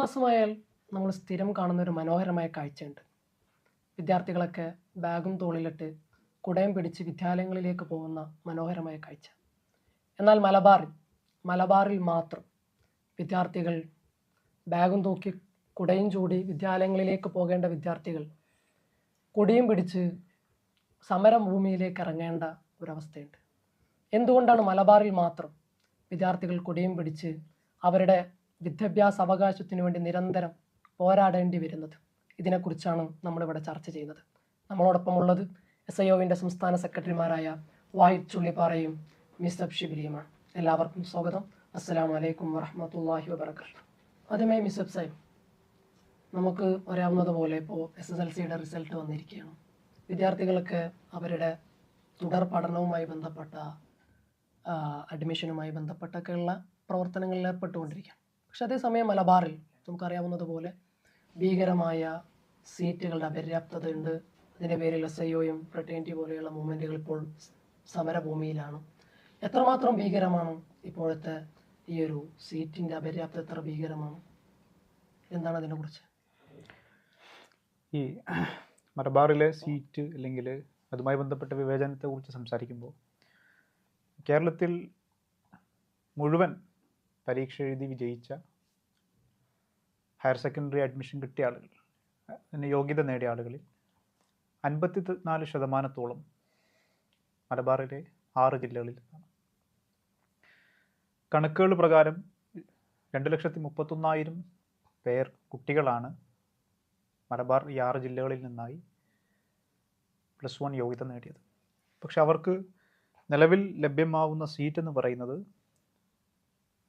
മാസമായാൽ നമ്മൾ സ്ഥിരം കാണുന്ന ഒരു മനോഹരമായ കാഴ്ചയുണ്ട്. വിദ്യാർത്ഥികളൊക്കെ ബാഗും തോളിലിട്ട് കുടയും പിടിച്ച് വിദ്യാലയങ്ങളിലേക്ക് പോകുന്ന മനോഹരമായ കാഴ്ച. എന്നാൽ മലബാറിൽ മലബാറിൽ മാത്രം വിദ്യാർത്ഥികൾ ബാഗും തൂക്കി കുടയും ചൂടി വിദ്യാലയങ്ങളിലേക്ക് പോകേണ്ട വിദ്യാർത്ഥികൾ കുടിയും പിടിച്ച് സമരഭൂമിയിലേക്ക് ഇറങ്ങേണ്ട ഒരവസ്ഥയുണ്ട്. എന്തുകൊണ്ടാണ് മലബാറിൽ മാത്രം വിദ്യാർത്ഥികൾ കുടിയും പിടിച്ച് അവരുടെ വിദ്യാഭ്യാസ അവകാശത്തിനു വേണ്ടി നിരന്തരം പോരാടേണ്ടി വരുന്നത്. ഇതിനെക്കുറിച്ചാണ് നമ്മളിവിടെ ചർച്ച ചെയ്യുന്നത്. നമ്മളോടൊപ്പം ഉള്ളത് എസ് ഐ ഒവിന്റെ സംസ്ഥാന സെക്രട്ടറിമാരായ വാഹിദ് ചുള്ളിപ്പാറയും മിസ്റ്റർ ഷിബിലിയുമാണ്. എല്ലാവർക്കും സ്വാഗതം. അസ്സലാമു അലൈക്കും വറഹമത്തല്ലാഹി വബർക്കാത്തു ആദ്യമേ മിസ്സബ് സാഹിബ് നമുക്ക് അറിയാവുന്നതുപോലെ ഇപ്പോൾ എസ് എസ് എൽ സിയുടെ റിസൾട്ട് വന്നിരിക്കുകയാണ്. വിദ്യാർത്ഥികൾക്ക് അവരുടെ തുടർ പഠനവുമായി ബന്ധപ്പെട്ട അഡ്മിഷനുമായി ബന്ധപ്പെട്ടൊക്കെയുള്ള പ്രവർത്തനങ്ങളിൽ ഏർപ്പെട്ടുകൊണ്ടിരിക്കുകയാണ്. പക്ഷെ അതേസമയം മലബാറിൽ നമുക്കറിയാവുന്നത് പോലെ ഭീകരമായ സീറ്റുകളുടെ അപര്യാപ്തത ഉണ്ട് അതിന്റെ പേരിൽ എസ് ഐ ഒയും ഫ്രട്ടേണിറ്റി പോലെയുള്ള മൂവ്മെന്റുകൾ ഇപ്പോൾ സമരഭൂമിയിലാണ്. എത്രമാത്രം ഭീകരമാണ് ഇപ്പോഴത്തെ ഈ ഒരു സീറ്റിന്റെ അപര്യാപ്തത എത്ര ഭീകരമാണ്? എന്താണ് അതിനെക്കുറിച്ച്? ഈ മലബാറിലെ സീറ്റ് അല്ലെങ്കിൽ അതുമായി ബന്ധപ്പെട്ട വിവേചനത്തെക്കുറിച്ച് സംസാരിക്കുമ്പോൾ കേരളത്തിൽ മുഴുവൻ പരീക്ഷ എഴുതി വിജയിച്ച ഹയർ സെക്കൻഡറി അഡ്മിഷൻ കിട്ടിയ ആളുകൾ അതിന് യോഗ്യത നേടിയ ആളുകളിൽ അൻപത്തി നാല് ശതമാനത്തോളം മലബാറിലെ ആറ് ജില്ലകളിൽ നിന്നാണ്. കണക്കുകൾ പ്രകാരം രണ്ട് ലക്ഷത്തി മുപ്പത്തൊന്നായിരം പേർ കുട്ടികളാണ് മലബാർ ഈ ആറ് ജില്ലകളിൽ നിന്നായി പ്ലസ് വൺ യോഗ്യത നേടിയത്. പക്ഷെ അവർക്ക് നിലവിൽ ലഭ്യമാവുന്ന സീറ്റ് എന്ന് പറയുന്നത്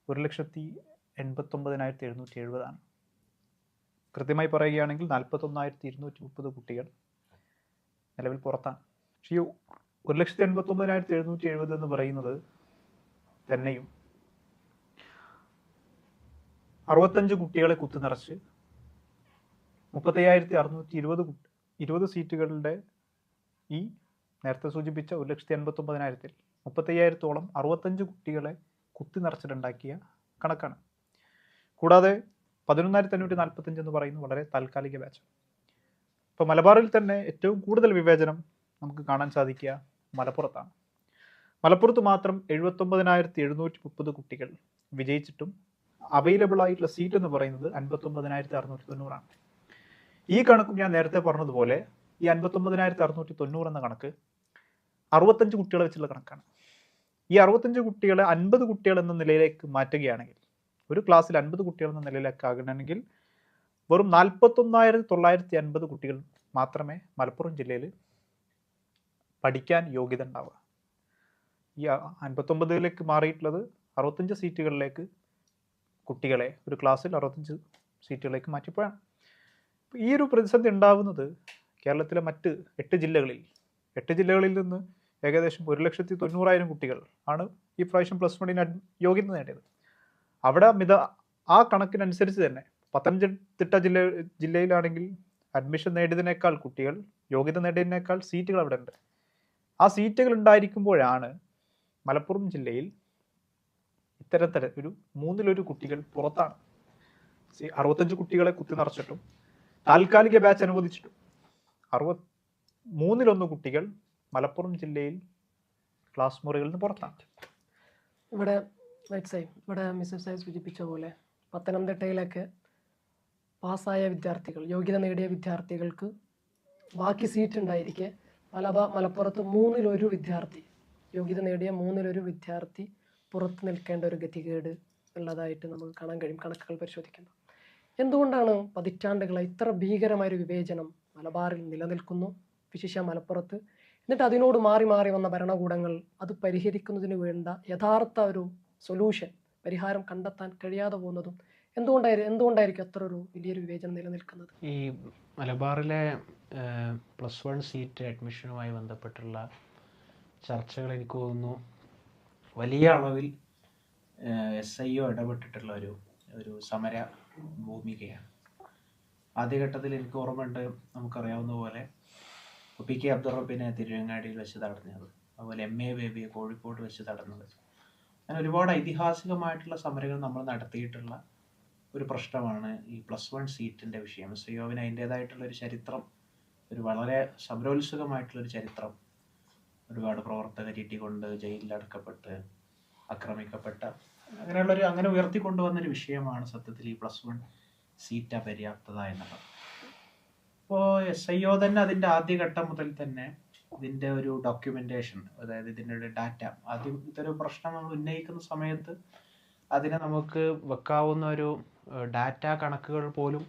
ഒരു ലക്ഷത്തി എൺപത്തൊമ്പതിനായിരത്തി എഴുന്നൂറ്റി എഴുപതാണ്. കൃത്യമായി പറയുകയാണെങ്കിൽ നാൽപ്പത്തൊന്നായിരത്തി ഇരുന്നൂറ്റി മുപ്പത് കുട്ടികൾ നിലവിൽ പുറത്താണ്. പക്ഷേ ഈ ഒരു ലക്ഷത്തി എൺപത്തൊമ്പതിനായിരത്തി എഴുന്നൂറ്റി എഴുപത് എന്ന് പറയുന്നത് തന്നെയും അറുപത്തഞ്ച് കുട്ടികളെ കുത്തിനിറച്ച് മുപ്പത്തയ്യായിരത്തി അറുന്നൂറ്റി ഇരുപത് കുട്ടി ഇരുപത് സീറ്റുകളുടെ ഈ നേരത്തെ സൂചിപ്പിച്ച ഒരു ലക്ഷത്തി എൺപത്തൊമ്പതിനായിരത്തിൽ മുപ്പത്തയ്യായിരത്തോളം അറുപത്തഞ്ച് കുട്ടികളെ കുത്തി നിറച്ചിട്ടുണ്ടാക്കിയ കണക്കാണ്. കൂടാതെ പതിനൊന്നായിരത്തി അഞ്ഞൂറ്റി നാൽപ്പത്തഞ്ച് എന്ന് പറയുന്ന വളരെ താൽക്കാലിക ബാച്ച് ഇപ്പോൾ മലബാറിൽ തന്നെ ഏറ്റവും കൂടുതൽ വിവേചനം നമുക്ക് കാണാൻ സാധിക്കുക മലപ്പുറത്താണ്. മലപ്പുറത്ത് മാത്രം എഴുപത്തൊമ്പതിനായിരത്തി എഴുന്നൂറ്റി മുപ്പത് കുട്ടികൾ വിജയിച്ചിട്ടും അവൈലബിൾ ആയിട്ടുള്ള സീറ്റ് എന്ന് പറയുന്നത് അൻപത്തൊമ്പതിനായിരത്തി അറുന്നൂറ്റി തൊണ്ണൂറാണ് ഈ കണക്കും ഞാൻ നേരത്തെ പറഞ്ഞതുപോലെ ഈ അൻപത്തൊമ്പതിനായിരത്തി അറുന്നൂറ്റി തൊണ്ണൂറ് എന്ന കണക്ക് അറുപത്തഞ്ച് കുട്ടികളെ വെച്ചുള്ള കണക്കാണ്. ഈ അറുപത്തഞ്ച് കുട്ടികളെ അൻപത് കുട്ടികൾ എന്ന നിലയിലേക്ക് മാറ്റുകയാണെങ്കിൽ ഒരു ക്ലാസ്സിൽ അൻപത് കുട്ടികൾ എന്ന നിലയിലേക്ക് ആകണമെങ്കിൽ വെറും നാൽപ്പത്തൊന്നായിരത്തി തൊള്ളായിരത്തി അൻപത് കുട്ടികൾ മാത്രമേ മലപ്പുറം ജില്ലയിൽ പഠിക്കാൻ യോഗ്യത ഉണ്ടാവുക ഈ അൻപത്തൊമ്പതിലേക്ക് മാറിയിട്ടുള്ളത് അറുപത്തഞ്ച് സീറ്റുകളിലേക്ക് കുട്ടികളെ ഒരു ക്ലാസ്സിൽ അറുപത്തഞ്ച് സീറ്റുകളിലേക്ക് മാറ്റിപ്പോഴാണ് ഈ ഒരു പ്രതിസന്ധി ഉണ്ടാവുന്നത് കേരളത്തിലെ മറ്റ് എട്ട് ജില്ലകളിൽ എട്ട് ജില്ലകളിൽ നിന്ന് ഏകദേശം ഒരു ലക്ഷത്തി തൊണ്ണൂറായിരം കുട്ടികൾ ആണ് ഈ പ്രാവശ്യം പ്ലസ് വണ്ണിന് യോഗ്യത നേടിയത്. അവിടെ മിത ആ കണക്കിനനുസരിച്ച് തന്നെ പത്തനംതിട്ട ജില്ല ജില്ലയിലാണെങ്കിൽ അഡ്മിഷൻ നേടിയതിനേക്കാൾ കുട്ടികൾ യോഗ്യത നേടിയതിനേക്കാൾ സീറ്റുകൾ അവിടെ ഉണ്ട്. ആ സീറ്റുകൾ ഉണ്ടായിരിക്കുമ്പോഴാണ് മലപ്പുറം ജില്ലയിൽ ഇത്തരത്തര ഒരു മൂന്നിലൊരു കുട്ടികൾ പുറത്താണ്. അറുപത്തഞ്ച് കുട്ടികളെ കുത്തി നിറച്ചിട്ടും താൽക്കാലിക ബാച്ച് അനുവദിച്ചിട്ടും അറുപത് മൂന്നിലൊന്ന് കുട്ടികൾ മലപ്പുറം ജില്ലയിൽ ക്ലാസ് മുറികളിൽ നിന്ന് പുറത്താണ്. ഇവിടെ ഇവിടെ മിസ്സസ് സായി സൂചിപ്പിച്ച പോലെ പത്തനംതിട്ടയിലൊക്കെ പാസ്സായ വിദ്യാർത്ഥികൾ യോഗ്യത നേടിയ വിദ്യാർത്ഥികൾക്ക് ബാക്കി സീറ്റ് ഉണ്ടായിരിക്കെ. മലബ മലപ്പുറത്ത് മൂന്നിലൊരു വിദ്യാർത്ഥി യോഗ്യത നേടിയ മൂന്നിലൊരു വിദ്യാർത്ഥി പുറത്ത് നിൽക്കേണ്ട ഒരു ഗതികേട് ഉള്ളതായിട്ട് നമുക്ക് കാണാൻ കഴിയും കണക്കുകൾ പരിശോധിക്കുമ്പോൾ. എന്തുകൊണ്ടാണ് പതിറ്റാണ്ടുകളായി ഇത്ര ഭീകരമായൊരു വിവേചനം മലബാറിൽ നിലനിൽക്കുന്നു? വിശേഷ മലപ്പുറത്ത് എന്നിട്ട് അതിനോട് മാറി മാറി വന്ന ഭരണകൂടങ്ങൾ അത് പരിഹരിക്കുന്നതിന് വേണ്ട യഥാർത്ഥ ഒരു സൊല്യൂഷൻ പരിഹാരം കണ്ടെത്താൻ കഴിയാതെ പോകുന്നതും എന്തുകൊണ്ടായിരുന്നു എന്തുകൊണ്ടായിരിക്കും അത്ര ഒരു വലിയൊരു വിവേചനം നിലനിൽക്കുന്നത്? ഈ മലബാറിലെ പ്ലസ് വൺ സീറ്റ് അഡ്മിഷനുമായി ബന്ധപ്പെട്ടുള്ള ചർച്ചകൾ എനിക്ക് തോന്നുന്നു വലിയ അളവിൽ എസ് ഐ ഒ ഇടപെട്ടിട്ടുള്ള ഒരു ഒരു സമര ഭൂമികയാണ്. ആദ്യഘട്ടത്തിൽ എനിക്ക് ഓർമ്മയുണ്ട് നമുക്കറിയാവുന്ന പോലെ പി കെ അബ്ദുറബിനെ തിരുവങ്ങാടിയിൽ വെച്ച് തടഞ്ഞത് അതുപോലെ എം എ ബേബിയെ കോഴിക്കോട് വെച്ച് തടഞ്ഞത്. അങ്ങനെ ഒരുപാട് ഐതിഹാസികമായിട്ടുള്ള സമരങ്ങൾ നമ്മൾ നടത്തിയിട്ടുള്ള ഒരു പ്രശ്നമാണ് ഈ പ്ലസ് വൺ സീറ്റിന്റെ വിഷയം. എസ് അതിന്റേതായിട്ടുള്ള ഒരു ചരിത്രം ഒരു വളരെ സമരോത്സുകമായിട്ടുള്ളൊരു ചരിത്രം ഒരുപാട് പ്രവർത്തകർ ഇട്ടിക്കൊണ്ട് ജയിലിലടക്കപ്പെട്ട് ആക്രമിക്കപ്പെട്ട അങ്ങനെയുള്ളൊരു അങ്ങനെ ഉയർത്തിക്കൊണ്ടുവന്നൊരു വിഷയമാണ് സത്യത്തിൽ ഈ പ്ലസ് വൺ സീറ്റ് അപര്യാപ്തത എന്നുള്ളത്. ഇപ്പോൾ എസ് ഐ ഒ തന്നെ അതിന്റെ ആദ്യഘട്ടം മുതൽ തന്നെ ഇതിന്റെ ഒരു ഡോക്യുമെന്റേഷൻ അതായത് ഇതിന്റെ ഒരു ഡാറ്റ ആദ്യം ഇതൊരു പ്രശ്നം നമ്മൾ ഉന്നയിക്കുന്ന സമയത്ത് അതിനെ നമുക്ക് വെക്കാവുന്ന ഒരു ഡാറ്റ കണക്കുകൾ പോലും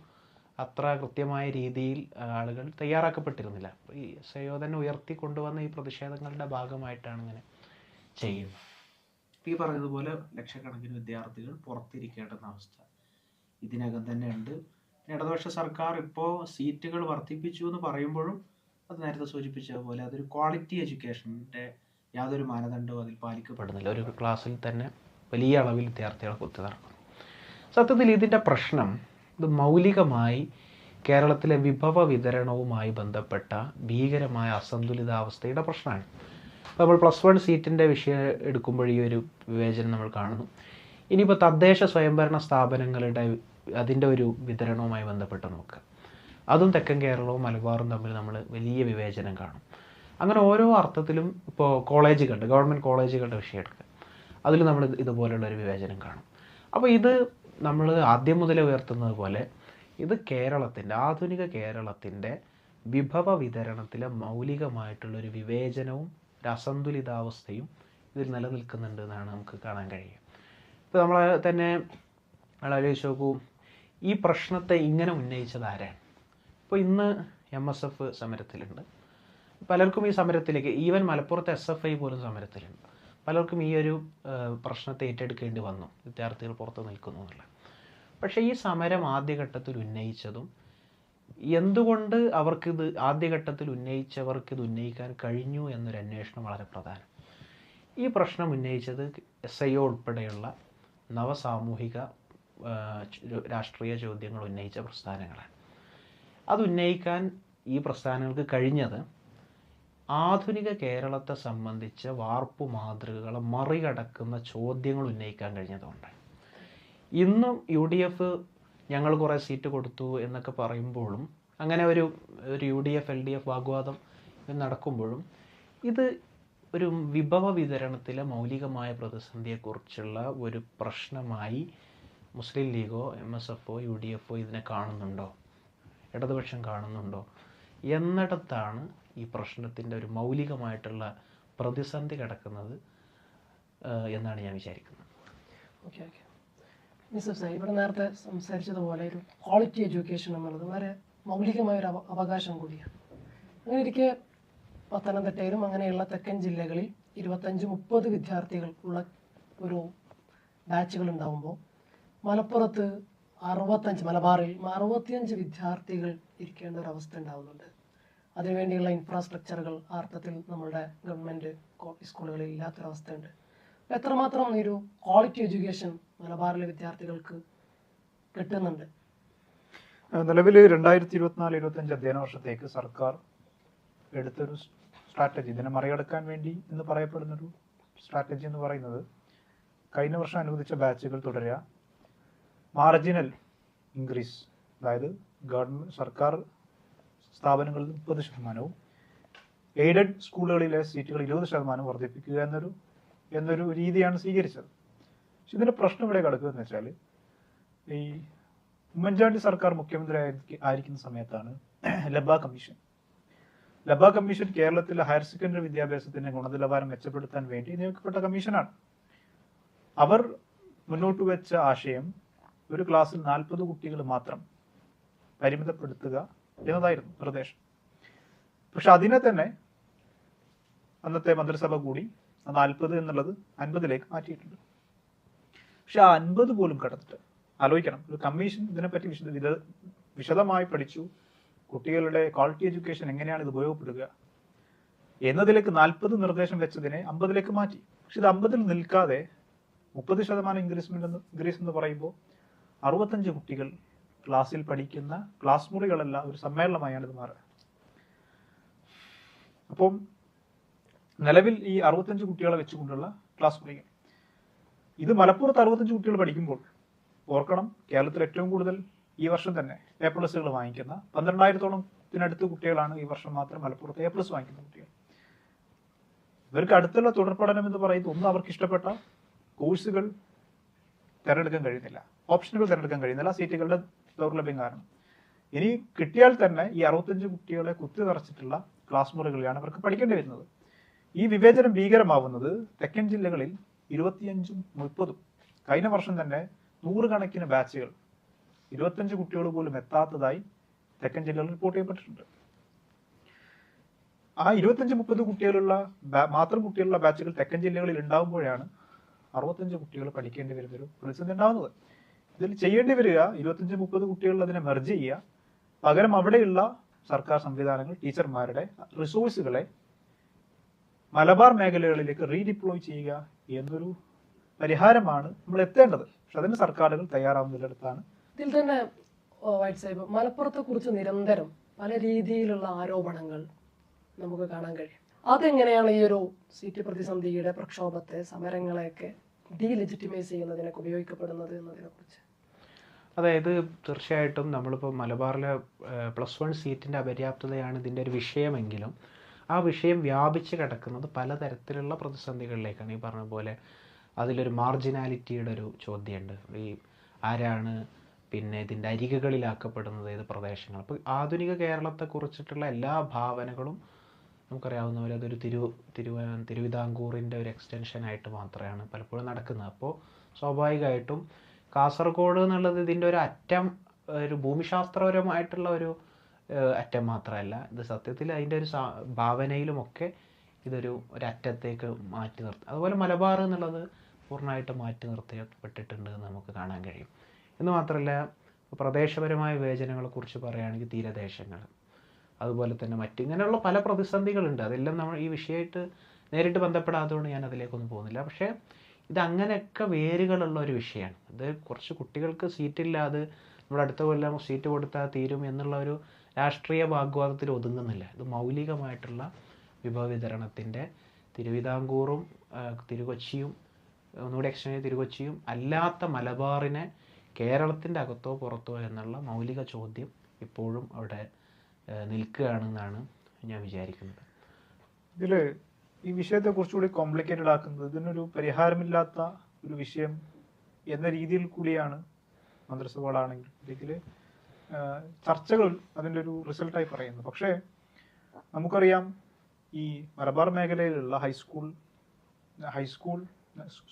അത്ര കൃത്യമായ രീതിയിൽ ആളുകൾ തയ്യാറാക്കപ്പെട്ടിരുന്നില്ല. ഈ ഒ തന്നെ ഉയർത്തി കൊണ്ടുവന്ന ഈ പ്രതിഷേധങ്ങളുടെ ഭാഗമായിട്ടാണ് ഇങ്ങനെ ചെയ്യുന്നത്. ഇപ്പം ഈ പറഞ്ഞതുപോലെ ലക്ഷക്കണക്കിന് വിദ്യാർത്ഥികൾ പുറത്തിരിക്കേണ്ടുന്ന അവസ്ഥ. ഇതിനകം തന്നെ ഉണ്ട്. ഇടതുപക്ഷ സർക്കാർ ഇപ്പോൾ സീറ്റുകൾ വർദ്ധിപ്പിച്ചു എന്ന് പറയുമ്പോഴും അത് നേരത്തെ സൂചിപ്പിച്ചതുപോലെ അതൊരു ക്വാളിറ്റി എഡ്യൂക്കേഷന്റെ യാതൊരു മാനദണ്ഡവും അതിൽ പാലിക്കപ്പെടുന്നില്ല. ഒരു ക്ലാസ്സിൽ തന്നെ വലിയ അളവിൽ വിദ്യാർത്ഥികളെ കുത്തിനിറക്കും സത്യത്തിൽ ഇതിന്റെ പ്രശ്നം ഇത് മൗലികമായി കേരളത്തിലെ വിഭവ വിതരണവുമായി ബന്ധപ്പെട്ട ഭീകരമായ അസന്തുലിതാവസ്ഥയുടെ പ്രശ്നമാണ്. നമ്മൾ പ്ലസ് വൺ സീറ്റിന്റെ വിഷയം എടുക്കുമ്പോൾ ഈ ഒരു വിവേചനം നമ്മൾ കാണുന്നു. ഇനിയിപ്പോൾ തദ്ദേശ സ്വയംഭരണ സ്ഥാപനങ്ങളുടെ അതിന്റെ ഒരു വിതരണവുമായി ബന്ധപ്പെട്ട് നോക്കുക അതും തെക്കൻ കേരളവും മലബാറും തമ്മിൽ നമ്മൾ വലിയ വിവേചനം കാണും. അങ്ങനെ ഓരോ അർത്ഥത്തിലും ഇപ്പോൾ കോളേജുകളുടെ ഗവൺമെന്റ് കോളേജുകളുടെ വിഷയം എടുക്കുക. അതിൽ നമ്മൾ ഇതുപോലെയുള്ള ഒരു വിവേചനം കാണും. അപ്പോൾ ഇത് നമ്മൾ ആദ്യം മുതലേ ഉയർത്തുന്നത് പോലെ ഇത് കേരളത്തിന്റെ ആധുനിക കേരളത്തിന്റെ വിഭവ വിതരണത്തിലെ മൗലികമായിട്ടുള്ളൊരു വിവേചനവും ഒരു അസന്തുലിതാവസ്ഥയും ഇതിൽ നിലനിൽക്കുന്നുണ്ട് എന്നാണ് നമുക്ക് കാണാൻ കഴിയുക. ഇപ്പോൾ നമ്മൾ തന്നെ വളരെ നോക്കൂ ഈ പ്രശ്നത്തെ ഇങ്ങനെ ഉന്നയിച്ചത് ആരാണ്? ഇപ്പോൾ ഇന്ന് എം എസ് എഫ് സമരത്തിലുണ്ട്. പലർക്കും ഈ സമരത്തിലേക്ക് ഈവൻ മലപ്പുറത്ത് എസ് എഫ് ഐ പോലും സമരത്തിലുണ്ട്. പലർക്കും ഈ ഒരു പ്രശ്നത്തെ ഏറ്റെടുക്കേണ്ടി വന്നു. വിദ്യാർത്ഥികൾ പുറത്ത് നിൽക്കുന്നു എന്നുള്ള. പക്ഷേ ഈ സമരം ആദ്യഘട്ടത്തിൽ ഉന്നയിച്ചതും എന്തുകൊണ്ട് അവർക്കിത് ആദ്യഘട്ടത്തിൽ ഉന്നയിച്ചവർക്ക് ഉന്നയിക്കാൻ കഴിഞ്ഞു എന്നൊരു അന്വേഷണം വളരെ പ്രധാനം. ഈ പ്രശ്നം ഉന്നയിച്ചത് എസ് ഐ ഒ ഉൾപ്പെടെയുള്ള നവസാമൂഹിക രാഷ്ട്രീയ ചോദ്യങ്ങൾ ഉന്നയിച്ച പ്രസ്ഥാനങ്ങളാണ്. അത് ഉന്നയിക്കാൻ ഈ പ്രസ്ഥാനങ്ങൾക്ക് കഴിഞ്ഞത് ആധുനിക കേരളത്തെ സംബന്ധിച്ച വാർപ്പു മാതൃകകളെ മറികടക്കുന്ന ചോദ്യങ്ങൾ ഉന്നയിക്കാൻ കഴിഞ്ഞതുകൊണ്ട്. ഇന്നും യു ഡി എഫ് ഞങ്ങൾ കുറേ സീറ്റ് കൊടുത്തു എന്നൊക്കെ പറയുമ്പോഴും അങ്ങനെ ഒരു ഒരു U D F L D F വാഗ്വാദം നടക്കുമ്പോഴും ഇത് ഒരു വിഭവ വിതരണത്തിലെ മൗലികമായ പ്രതിസന്ധിയെക്കുറിച്ചുള്ള ഒരു പ്രശ്നമായി മുസ്ലിം ലീഗോ എം എസ് എഫോ യു ഡി എഫോ ഇതിനെ കാണുന്നുണ്ടോ? ഇടതുപക്ഷം കാണുന്നുണ്ടോ? എന്നിടത്താണ് ഈ പ്രശ്നത്തിന്റെ ഒരു മൗലികമായിട്ടുള്ള പ്രതിസന്ധി കിടക്കുന്നത് എന്നാണ് ഞാൻ വിചാരിക്കുന്നത്. Okay okay. മിസ്സസ് സാർ ഇവിടെ നേരത്തെ സംസാരിച്ചതുപോലെ ഒരു ക്വാളിറ്റി എഡ്യൂക്കേഷൻ എന്നുള്ളത് വളരെ മൗലികമായ ഒരു അവ- അവകാശം കൂടിയാണ്. അങ്ങനെ ഇരിക്കെ പത്തനംതിട്ടയിലും അങ്ങനെയുള്ള തെക്കൻ ജില്ലകളിൽ ഇരുപത്തഞ്ച് മുപ്പത് വിദ്യാർത്ഥികൾ ഉള്ള ഒരു ബാച്ചുകൾ ഉണ്ടാകുമ്പോൾ മലപ്പുറത്ത് അറുപത്തഞ്ച് മലബാറിൽ അറുപത്തിയഞ്ച് വിദ്യാർത്ഥികൾ ഇരിക്കേണ്ട ഒരു അവസ്ഥ ഉണ്ടാവുന്നുണ്ട്. അതിനുവേണ്ടിയുള്ള ഇൻഫ്രാസ്ട്രക്ചറുകൾ അർത്ഥത്തിൽ നമ്മുടെ ഗവൺമെന്റ് സ്കൂളുകളിൽ ഇല്ലാത്തൊരവസ്ഥയുണ്ട് അപ്പോൾ എത്രമാത്രം ഒരു ക്വാളിറ്റി എഡ്യൂക്കേഷൻ മലബാറിലെ വിദ്യാർത്ഥികൾക്ക് കിട്ടുന്നുണ്ട്? നിലവിൽ രണ്ടായിരത്തി ഇരുപത്തിനാല് ഇരുപത്തഞ്ച് അധ്യയന വർഷത്തേക്ക് സർക്കാർ എടുത്തൊരു സ്ട്രാറ്റജി ഇതിനെ മറികടക്കാൻ വേണ്ടി എന്ന് പറയപ്പെടുന്നൊരു സ്ട്രാറ്റജി എന്ന് പറയുന്നത് കഴിഞ്ഞ വർഷം അനുവദിച്ച ബാച്ചുകൾ തുടരുക. മാർജിനൽ ഇൻക്രീസ് അതായത് ഗവൺമെന്റ് സർക്കാർ സ്ഥാപനങ്ങളിൽ മുപ്പത് ശതമാനവും എയ്ഡഡ് സ്കൂളുകളിലെ സീറ്റുകൾ ഇരുപത് ശതമാനം വർദ്ധിപ്പിക്കുക എന്നൊരു എന്നൊരു രീതിയാണ് സ്വീകരിച്ചത്. പക്ഷെ ഇതിന്റെ പ്രശ്നം ഇവിടെ കിടക്കുകയെന്ന് വെച്ചാൽ ഈ ഉമ്മൻചാണ്ടി സർക്കാർ മുഖ്യമന്ത്രി ആയിരിക്ക- ആയിരിക്കുന്ന സമയത്താണ് ലബ കമ്മീഷൻ. ലബ കമ്മീഷൻ കേരളത്തിലെ ഹയർ സെക്കൻഡറി വിദ്യാഭ്യാസത്തിന്റെ ഗുണനിലവാരം മെച്ചപ്പെടുത്താൻ വേണ്ടി നിയമിക്കപ്പെട്ട കമ്മീഷനാണ്. അവർ മുന്നോട്ട് വെച്ച ആശയം ഒരു ക്ലാസ്സിൽ നാൽപ്പത് കുട്ടികൾ മാത്രം പരിമിതപ്പെടുത്തുക എന്നതായിരുന്നു നിർദ്ദേശം. പക്ഷെ അതിനെ തന്നെ അന്നത്തെ മന്ത്രിസഭ കൂടി നാൽപ്പത് എന്നുള്ളത് അൻപതിലേക്ക് മാറ്റിയിട്ടുണ്ട്. പക്ഷെ ആ അൻപത് പോലും കടന്നിട്ട് ആലോചിക്കണം. ഒരു കമ്മീഷൻ ഇതിനെപ്പറ്റി വിശദ വിശദമായി പഠിച്ചു. കുട്ടികളുടെ ക്വാളിറ്റി എഡ്യൂക്കേഷൻ എങ്ങനെയാണ് ഇത് ഉപയോഗപ്പെടുക എന്നതിലേക്ക് നാൽപ്പത് നിർദ്ദേശം വെച്ചതിനെ അമ്പതിലേക്ക് മാറ്റി. പക്ഷെ ഇത് അമ്പതിൽ നിൽക്കാതെ മുപ്പത് ശതമാനം ഇൻക്രീസ്മെന്റ് ഇൻക്രീസ് എന്ന് പറയുമ്പോൾ അറുപത്തഞ്ച് കുട്ടികൾ ക്ലാസ്സിൽ പഠിക്കുന്ന ക്ലാസ് മുറികളല്ല ഒരു സമ്മേളനമായാണ് ഇത് മാറുക. അപ്പം നിലവിൽ ഈ അറുപത്തഞ്ച് കുട്ടികളെ വെച്ചുകൊണ്ടുള്ള ക്ലാസ് മുറികൾ ഇത് മലപ്പുറത്ത് അറുപത്തഞ്ച് കുട്ടികൾ പഠിക്കുമ്പോൾ ഓർക്കണം കേരളത്തിൽ ഏറ്റവും കൂടുതൽ ഈ വർഷം തന്നെ എ പ്ലസുകൾ വാങ്ങിക്കുന്ന പന്ത്രണ്ടായിരത്തോളം ഇതിനടുത്ത് കുട്ടികളാണ് ഈ വർഷം മാത്രം മലപ്പുറത്ത് എ പ്ലസ് വാങ്ങിക്കുന്ന കുട്ടികൾ. ഇവർക്ക് അടുത്തുള്ള തുടർ പഠനം എന്ന് പറയുന്നത് ഒന്നും അവർക്ക് ഇഷ്ടപ്പെട്ട കോഴ്സുകൾ തിരഞ്ഞെടുക്കാൻ കഴിയുന്നില്ല. ഓപ്ഷനുകൾ തിരഞ്ഞെടുക്കാൻ കഴിയുന്നില്ല. സീറ്റുകളുടെ ദൗർലഭ്യം കാരണം. ഇനി കിട്ടിയാൽ തന്നെ ഈ അറുപത്തഞ്ച് കുട്ടികളെ കുത്തി നിറച്ചിട്ടുള്ള ക്ലാസ് മുറികളിലാണ് അവർക്ക് പഠിക്കേണ്ടി വരുന്നത്. ഈ വിവേചനം ഭീകരമാവുന്നത് തെക്കൻ ജില്ലകളിൽ ഇരുപത്തിയഞ്ചും മുപ്പതും. കഴിഞ്ഞ വർഷം തന്നെ നൂറുകണക്കിന് ബാച്ചുകൾ ഇരുപത്തഞ്ച് കുട്ടികൾ പോലും എത്താത്തതായി തെക്കൻ ജില്ലകളിൽ റിപ്പോർട്ട് ചെയ്യപ്പെട്ടിട്ടുണ്ട്. ആ ഇരുപത്തഞ്ച് മുപ്പത് കുട്ടികളുള്ള മാത്രം കുട്ടികളുള്ള ബാച്ചുകൾ തെക്കൻ ജില്ലകളിൽ ഉണ്ടാകുമ്പോഴാണ് അറുപത്തഞ്ച് കുട്ടികൾ പഠിക്കേണ്ടി വരുന്ന ഒരു പ്രതിസന്ധി ഉണ്ടാകുന്നത് ഇതിൽ ചെയ്യേണ്ടി വരിക ഇരുപത്തഞ്ച് മുപ്പത് കുട്ടികളിൽ അതിനെ മെർജ് ചെയ്യുക പകരം അവിടെയുള്ള സർക്കാർ സംവിധാനങ്ങൾ ടീച്ചർമാരുടെ റിസോഴ്സുകളെ മലബാർ മേഖലകളിലേക്ക് റീഡിപ്ലോയ് ചെയ്യുക എന്നൊരു പരിഹാരമാണ് നമ്മൾ എത്തേണ്ടത്. പക്ഷെ അതിന് സർക്കാരുകൾ തയ്യാറാവുന്നിടത്താണ് ഇതിൽ തന്നെ വൈറ്റ് സാഹിബ് മലപ്പുറത്തെ കുറിച്ച് നിരന്തരം പല രീതിയിലുള്ള ആരോപണങ്ങൾ നമുക്ക് കാണാൻ കഴിയും. അതെങ്ങനെയാണ് ഈ ഒരു സീറ്റ് പ്രതിസന്ധിയുടെ പ്രക്ഷോഭത്തെ സമരങ്ങളെയൊക്കെ ഡീലെജിറ്റിമൈസ് ചെയ്യുന്നതിനൊക്കെ ഉപയോഗിക്കപ്പെടുന്നത് എന്നതിനെ കുറിച്ച്. അതായത് തീർച്ചയായിട്ടും നമ്മളിപ്പോൾ മലബാറിലെ പ്ലസ് വൺ സീറ്റിന്റെ അപര്യാപ്തതയാണ് ഇതിന്റെ ഒരു വിഷയമെങ്കിലും ആ വിഷയം വ്യാപിച്ച് കിടക്കുന്നത് പലതരത്തിലുള്ള പ്രതിസന്ധികളിലേക്കാണ്. ഈ പറഞ്ഞ പോലെ അതിലൊരു മാർജിനാലിറ്റിയുടെ ഒരു ചോദ്യമുണ്ട്. ഈ ആരാണ് പിന്നെ ഇതിന്റെ അരികുകളിലാക്കപ്പെടുന്നത് ഏത് പ്രദേശങ്ങൾ? അപ്പോൾ ആധുനിക കേരളത്തെക്കുറിച്ചിട്ടുള്ള എല്ലാ ഭാവനകളും നമുക്കറിയാവുന്ന പോലെ അതൊരു തിരു തിരുവ തിരുവിതാംകൂറിന്റെ ഒരു എക്സ്റ്റൻഷൻ ആയിട്ട് മാത്രമാണ് പലപ്പോഴും നടക്കുന്നത്. അപ്പോൾ സ്വാഭാവികമായിട്ടും കാസർഗോഡ് എന്നുള്ളത് ഇതിന്റെ ഒരു അറ്റം ഒരു ഭൂമിശാസ്ത്രപരമായിട്ടുള്ള ഒരു അറ്റം മാത്രമല്ല. ഇത് സത്യത്തിൽ അതിന്റെ ഒരു ഭാവനയിലുമൊക്കെ ഇതൊരു ഒരു അറ്റത്തേക്ക് മാറ്റി നിർത്തി അതുപോലെ മലബാർ എന്നുള്ളത് പൂർണമായിട്ട് മാറ്റി നിർത്തപ്പെട്ടിട്ടുണ്ട് എന്ന് നമുക്ക് കാണാൻ കഴിയും. എന്ന് മാത്രമല്ല പ്രദേശപരമായ വിവേചനങ്ങളെക്കുറിച്ച് പറയുകയാണെങ്കിൽ തീരദേശങ്ങൾ. അതുപോലെ തന്നെ മറ്റ് ഇങ്ങനെയുള്ള പല പ്രതിസന്ധികളുണ്ട്. അതെല്ലാം നമ്മൾ ഈ വിഷയമായിട്ട് നേരിട്ട് ബന്ധപ്പെടാത്തതുകൊണ്ട് ഞാൻ അതിലേക്കൊന്നും പോകുന്നില്ല. പക്ഷേ ഇത് അങ്ങനെയൊക്കെ വേരുകളുള്ള ഒരു വിഷയമാണ്. ഇത് കുറച്ച് കുട്ടികൾക്ക് സീറ്റില്ലാതെ നമ്മുടെ അടുത്ത കൊല്ലം സീറ്റ് കൊടുത്താൽ തീരും എന്നുള്ള ഒരു രാഷ്ട്രീയ വാഗ്വാദത്തിൽ ഒതുങ്ങുന്നില്ല. ഇത് മൗലികമായിട്ടുള്ള വിഭവ വിതരണത്തിന്റെ തിരുവിതാംകൂറും തിരുകൊച്ചിയും ഒന്നുകൂടി എക്സ്റ്റൻഡ് തിരുകൊച്ചിയും അല്ലാത്ത മലബാറിനെ കേരളത്തിന്റെ അകത്തോ പുറത്തോ എന്നുള്ള മൗലിക ചോദ്യം ഇപ്പോഴും അവിടെ നിൽക്കുകയാണെന്നാണ് ഞാൻ വിചാരിക്കുന്നത്. ഇതിൽ ഈ വിഷയത്തെ കുറച്ചുകൂടി കോംപ്ലിക്കേറ്റഡ് ആക്കുന്നത് ഇതിനൊരു പരിഹാരമില്ലാത്ത ഒരു വിഷയം എന്ന രീതിയിൽ കൂടിയാണ് മന്ത്രിസഭകളാണെങ്കിൽ. ഇതിൽ ചർച്ചകൾ അതിന്റെ ഒരു റിസൾട്ടായി പറയുന്നു. പക്ഷേ നമുക്കറിയാം ഈ മലബാർ മേഖലയിലുള്ള ഹൈസ്കൂൾ ഹൈസ്കൂൾ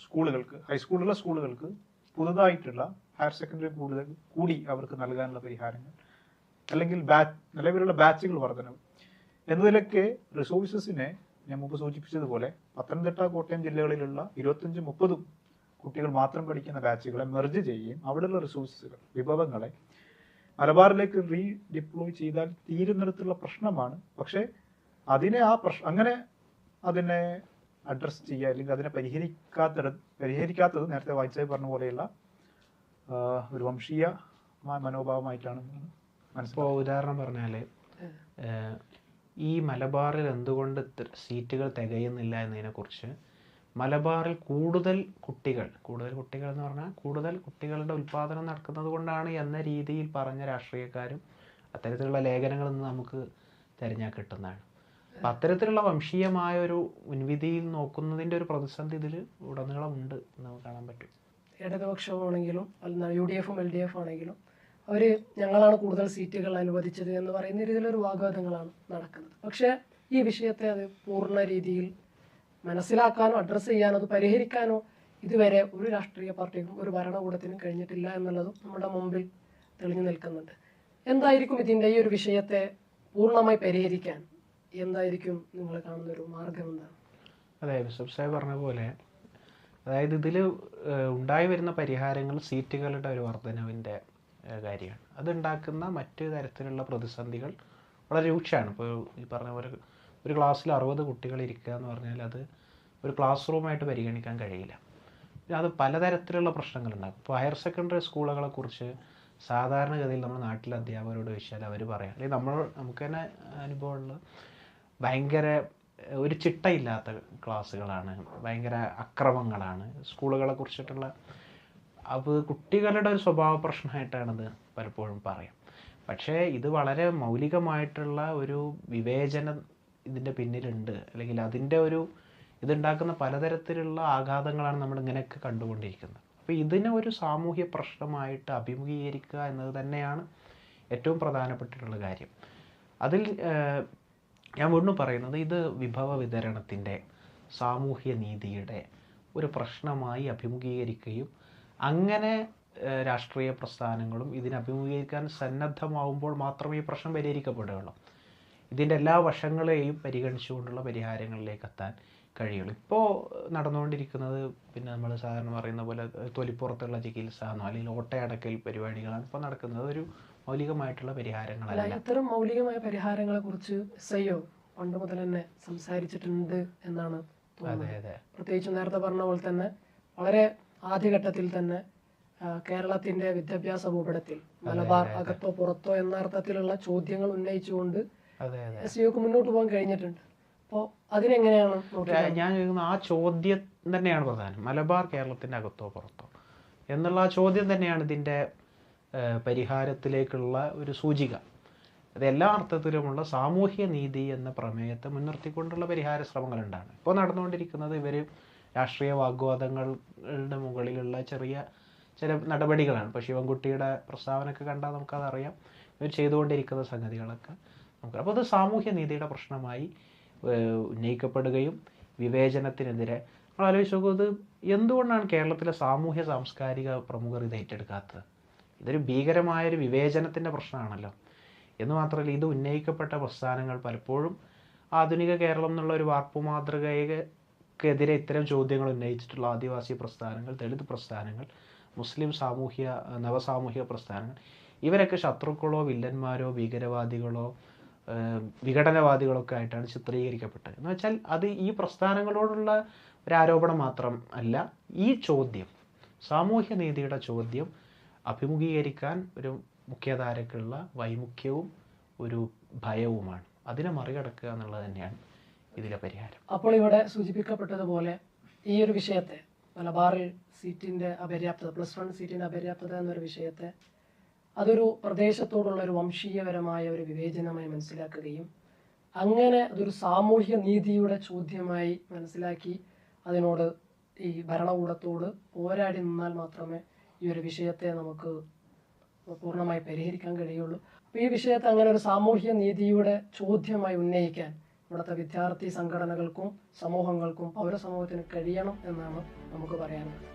സ്കൂളുകൾക്ക് ഹൈസ്കൂളിലുള്ള സ്കൂളുകൾക്ക് പുതുതായിട്ടുള്ള ഹയർ സെക്കൻഡറി കൂടുതൽ കൂടി അവർക്ക് നൽകാനുള്ള പരിഹാരങ്ങൾ. അല്ലെങ്കിൽ ബാച്ച് നിലവിലുള്ള ബാച്ചുകൾ വർധനവ് എന്നതിലൊക്കെ റിസോഴ്സസിനെ ഞാൻ മുമ്പ് സൂചിപ്പിച്ചതുപോലെ പത്തനംതിട്ട കോട്ടയം ജില്ലകളിലുള്ള ഇരുപത്തഞ്ച് മുപ്പതും കുട്ടികൾ മാത്രം പഠിക്കുന്ന ബാച്ചുകളെ മെർജ് ചെയ്യുകയും അവിടെയുള്ള റിസോഴ്സസുകൾ വിഭവങ്ങളെ മലബാറിലേക്ക് റീ ഡിപ്ലോയ് ചെയ്താൽ തീരുന്നിടത്തുള്ള പ്രശ്നമാണ്. പക്ഷേ അതിനെ ആ പ്രശ്നം അങ്ങനെ അതിനെ അഡ്രസ്സ് ചെയ്യുക അല്ലെങ്കിൽ അതിനെ പരിഹരിക്കാത്ത പരിഹരിക്കാത്തത് നേരത്തെ വായിച്ചായി പറഞ്ഞ പോലെയുള്ള ഒരു വംശീയ മനോഭാവമായിട്ടാണ് ഇപ്പോൾ ഉദാഹരണം പറഞ്ഞാൽ ഈ മലബാറിൽ എന്തുകൊണ്ട് സീറ്റുകൾ തികയുന്നില്ല എന്നതിനെക്കുറിച്ച് മലബാറിൽ കൂടുതൽ കുട്ടികൾ കൂടുതൽ കുട്ടികൾ എന്ന് പറഞ്ഞാൽ കൂടുതൽ കുട്ടികളുടെ ഉൽപ്പാദനം നടക്കുന്നത് കൊണ്ടാണ് എന്ന രീതിയിൽ പറഞ്ഞ രാഷ്ട്രീയക്കാരും അത്തരത്തിലുള്ള ലേഖനങ്ങൾ ഇന്ന് നമുക്ക് തിരഞ്ഞാൽ കിട്ടുന്നതാണ്. അപ്പം അത്തരത്തിലുള്ള വംശീയമായ ഒരു മുൻവിധിയിൽ നോക്കുന്നതിന്റെ ഒരു പ്രതിസന്ധി ഇതിൽ ഉടനീളമുണ്ട് എന്ന് നമുക്ക് കാണാൻ പറ്റും. ഇടതുപക്ഷമാണെങ്കിലും അല്ല യു ഡി എഫും എൽ ഡി എഫ് ആണെങ്കിലും അവർ ഞങ്ങളാണ് കൂടുതൽ സീറ്റുകൾ അനുവദിച്ചത് എന്ന് പറയുന്ന രീതിയിലൊരു വാഗ്വാദങ്ങളാണ് നടക്കുന്നത്. പക്ഷെ ഈ വിഷയത്തെ അത് പൂർണ രീതിയിൽ മനസ്സിലാക്കാനോ അഡ്രസ്സ് ചെയ്യാനോ അത് പരിഹരിക്കാനോ ഇതുവരെ ഒരു രാഷ്ട്രീയ പാർട്ടിക്കും ഒരു ഭരണകൂടത്തിനും കഴിഞ്ഞിട്ടില്ല എന്നുള്ളതും നമ്മുടെ മുമ്പിൽ തെളിഞ്ഞു നിൽക്കുന്നുണ്ട്. എന്തായിരിക്കും ഇതിന്റെ ഈ ഒരു വിഷയത്തെ പൂർണമായി പരിഹരിക്കാൻ? എന്തായിരിക്കും നിങ്ങൾ കാണുന്ന ഒരു മാർഗം എന്താണ്? അതെ ബിഷപ്പ് സാഹിബ് പറഞ്ഞ പോലെ അതായത് ഇതിൽ ഉണ്ടായി വരുന്ന പരിഹാരങ്ങൾ സീറ്റുകളുടെ ഒരു വർധനവിന്റെ കാര്യമാണ് അതുണ്ടാക്കുന്ന മറ്റു തരത്തിലുള്ള പ്രതിസന്ധികൾ വളരെ രൂക്ഷമാണ്. ഇപ്പോൾ ഈ പറഞ്ഞ പോലെ ഒരു ക്ലാസ്സിൽ അറുപത് കുട്ടികൾ ഇരിക്കുക എന്ന് പറഞ്ഞാൽ അത് ഒരു ക്ലാസ് റൂമായിട്ട് പരിഗണിക്കാൻ കഴിയില്ല. അത് പലതരത്തിലുള്ള പ്രശ്നങ്ങളുണ്ടാകും. ഇപ്പോൾ ഹയർ സെക്കൻഡറി സ്കൂളുകളെ കുറിച്ച് സാധാരണഗതിയിൽ നമ്മൾ നാട്ടിലെ അധ്യാപകരോട് ചോദിച്ചാൽ അവർ പറയാം. അല്ലെങ്കിൽ നമ്മൾ നമുക്ക് തന്നെ അനുഭവമുള്ള ഭയങ്കര ഒരു ചിട്ടയില്ലാത്ത ക്ലാസ്സുകളാണ്. ഭയങ്കര അക്രമങ്ങളാണ്. സ്കൂളുകളെ കുറിച്ചിട്ടുള്ള അത് കുട്ടികളുടെ ഒരു സ്വഭാവ പ്രശ്നമായിട്ടാണത് പലപ്പോഴും പറയാം. പക്ഷേ ഇത് വളരെ മൗലികമായിട്ടുള്ള ഒരു വിവേചനം ഇതിന്റെ പിന്നിലുണ്ട്. അല്ലെങ്കിൽ അതിന്റെ ഒരു ഇതുണ്ടാക്കുന്ന പലതരത്തിലുള്ള ആഘാതങ്ങളാണ് നമ്മൾ ഇങ്ങനെയൊക്കെ കണ്ടുകൊണ്ടിരിക്കുന്നത്. അപ്പോൾ ഇതിനെ ഒരു സാമൂഹ്യ പ്രശ്നമായിട്ട് അഭിമുഖീകരിക്കുക എന്നത് തന്നെയാണ് ഏറ്റവും പ്രധാനപ്പെട്ടിട്ടുള്ള കാര്യം. അതിൽ ഞാൻ വീണ്ടും പറയുന്നത് ഇത് വിഭവ വിതരണത്തിന്റെ സാമൂഹ്യ നീതിയുടെ ഒരു പ്രശ്നമായി അഭിമുഖീകരിക്കുകയും അങ്ങനെ രാഷ്ട്രീയ പ്രസ്ഥാനങ്ങളും ഇതിനെ അഭിമുഖീകരിക്കാൻ സന്നദ്ധമാവുമ്പോൾ മാത്രമേ ഈ പ്രശ്നം പരിഹരിക്കപ്പെടുകയുള്ളൂ. ഇതിന്റെ എല്ലാ വശങ്ങളെയും പരിഗണിച്ചുകൊണ്ടുള്ള പരിഹാരങ്ങളിലേക്ക് എത്താൻ കഴിയുള്ളൂ. ഇപ്പോൾ നടന്നുകൊണ്ടിരിക്കുന്നത് പിന്നെ നമ്മൾ സാധാരണ പറയുന്ന പോലെ തൊലിപ്പുറത്തുള്ള ചികിത്സ എന്നോ അല്ലെങ്കിൽ ഓട്ടയടക്കൽ പരിപാടികളാണ് ഇപ്പോൾ നടക്കുന്നത്. ഒരു മൗലികമായിട്ടുള്ള പരിഹാരങ്ങളല്ല. ഇത്തരം മൗലികമായ പരിഹാരങ്ങളെ കുറിച്ച് സയ്യോ പണ്ട് മുതൽ തന്നെ സംസാരിച്ചിട്ടുണ്ട് എന്നാണ് അതെ അതെ. പ്രത്യേകിച്ച് നേരത്തെ പറഞ്ഞ പോലെ തന്നെ വളരെ ആദ്യഘട്ടത്തിൽ തന്നെ കേരളത്തിന്റെ വിദ്യാഭ്യാസ ഭൂപടത്തിൽ മലബാർ അകത്തോ പുറത്തോ എന്ന അർത്ഥത്തിലുള്ള ചോദ്യങ്ങൾ ഉന്നയിച്ചുകൊണ്ട് എസ് സിഒക്ക് മുന്നോട്ട് പോകാൻ കഴിഞ്ഞിട്ടുണ്ട്. അപ്പോൾ അതിനെങ്ങനെയാണ് ഞാൻ ആ ചോദ്യം തന്നെയാണ് പ്രധാനം. മലബാർ കേരളത്തിന്റെ അകത്തോ പുറത്തോ എന്നുള്ള ആ ചോദ്യം തന്നെയാണ് ഇതിന്റെ പരിഹാരത്തിലേക്കുള്ള ഒരു സൂചിക. അത് എല്ലാ അർത്ഥത്തിലുമുള്ള സാമൂഹ്യ നീതി എന്ന പ്രമേയത്തെ മുൻനിർത്തിക്കൊണ്ടുള്ള പരിഹാര ശ്രമങ്ങളുണ്ടാണ്. ഇപ്പോൾ നടന്നുകൊണ്ടിരിക്കുന്നത് ഇവർ രാഷ്ട്രീയ വാഗ്വാദങ്ങളുടെ മുകളിലുള്ള ചെറിയ ചില നടപടികളാണ്. ഇപ്പോൾ ശിവൻകുട്ടിയുടെ പ്രസ്താവനയൊക്കെ കണ്ടാൽ നമുക്കതറിയാം. ഇവർ ചെയ്തുകൊണ്ടിരിക്കുന്ന സംഗതികളൊക്കെ നമുക്ക് അപ്പോൾ അത് സാമൂഹ്യ നീതിയുടെ പ്രശ്നമായി ഉന്നയിക്കപ്പെടുകയും വിവേചനത്തിനെതിരെ നമ്മൾ ആലോചിച്ച് നോക്കും ഇത് എന്തുകൊണ്ടാണ് കേരളത്തിലെ സാമൂഹ്യ സാംസ്കാരിക പ്രമുഖർ ഇത് ഏറ്റെടുക്കാത്തത്? ഇതൊരു ഭീകരമായൊരു വിവേചനത്തിന്റെ പ്രശ്നമാണല്ലോ. എന്ന് മാത്രമല്ല ഇത് ഉന്നയിക്കപ്പെട്ട പ്രസ്ഥാനങ്ങൾ പലപ്പോഴും ആധുനിക കേരളം എന്നുള്ള ഒരു വാർപ്പു മാതൃകയ്ക്കെതിരെ ഇത്തരം ചോദ്യങ്ങൾ ഉന്നയിച്ചിട്ടുള്ള ആദിവാസി പ്രസ്ഥാനങ്ങൾ ദളിത് പ്രസ്ഥാനങ്ങൾ മുസ്ലിം സാമൂഹ്യ നവസാമൂഹിക പ്രസ്ഥാനങ്ങൾ ഇവരൊക്കെ ശത്രുക്കളോ വില്ലന്മാരോ ഭീകരവാദികളോ വിഘടനവാദികളൊക്കെ ആയിട്ടാണ് ചിത്രീകരിക്കപ്പെട്ടത്. എന്ന് വെച്ചാൽ അത് ഈ പ്രസ്ഥാനങ്ങളോടുള്ള ഒരു ആരോപണം മാത്രം അല്ല ഈ ചോദ്യം സാമൂഹ്യ നീതിയുടെ ചോദ്യം അഭിമുഖീകരിക്കാൻ ഒരു മുഖ്യധാരക്കുള്ള വൈമുഖ്യവും ഒരു ഭയവുമാണ്. അതിനെ മറികടക്കുക എന്നുള്ളത് തന്നെയാണ് ഇതിലെ പരിഹാരം. അപ്പോൾ ഇവിടെ സൂചിപ്പിക്കപ്പെട്ടതുപോലെ ഈ ഒരു വിഷയത്തെ മലബാറിൽ സീറ്റിന്റെ അപര്യാപ്തത പ്ലസ് വൺ സീറ്റിന്റെ അപര്യാപ്തത എന്നൊരു വിഷയത്തെ അതൊരു പ്രദേശത്തോടുള്ള ഒരു വംശീയപരമായ ഒരു വിവേചനമായി മനസ്സിലാക്കുകയും അങ്ങനെ അതൊരു സാമൂഹ്യ നീതിയുടെ ചോദ്യമായി മനസ്സിലാക്കി അതിനോട് ഈ ഭരണകൂടത്തോട് പോരാടി നിന്നാൽ മാത്രമേ ഈ ഒരു വിഷയത്തെ നമുക്ക് പൂർണമായി പരിഹരിക്കാൻ കഴിയുള്ളൂ. അപ്പോൾ ഈ വിഷയത്തെ അങ്ങനെ ഒരു സാമൂഹ്യ നീതിയുടെ ചോദ്യമായി ഉന്നയിക്കാൻ ഇവിടുത്തെ വിദ്യാർത്ഥി സംഘടനകൾക്കും സമൂഹങ്ങൾക്കും പൗരസമൂഹത്തിന് കഴിയണം എന്നാണ് നമുക്ക് പറയാനുള്ളത്.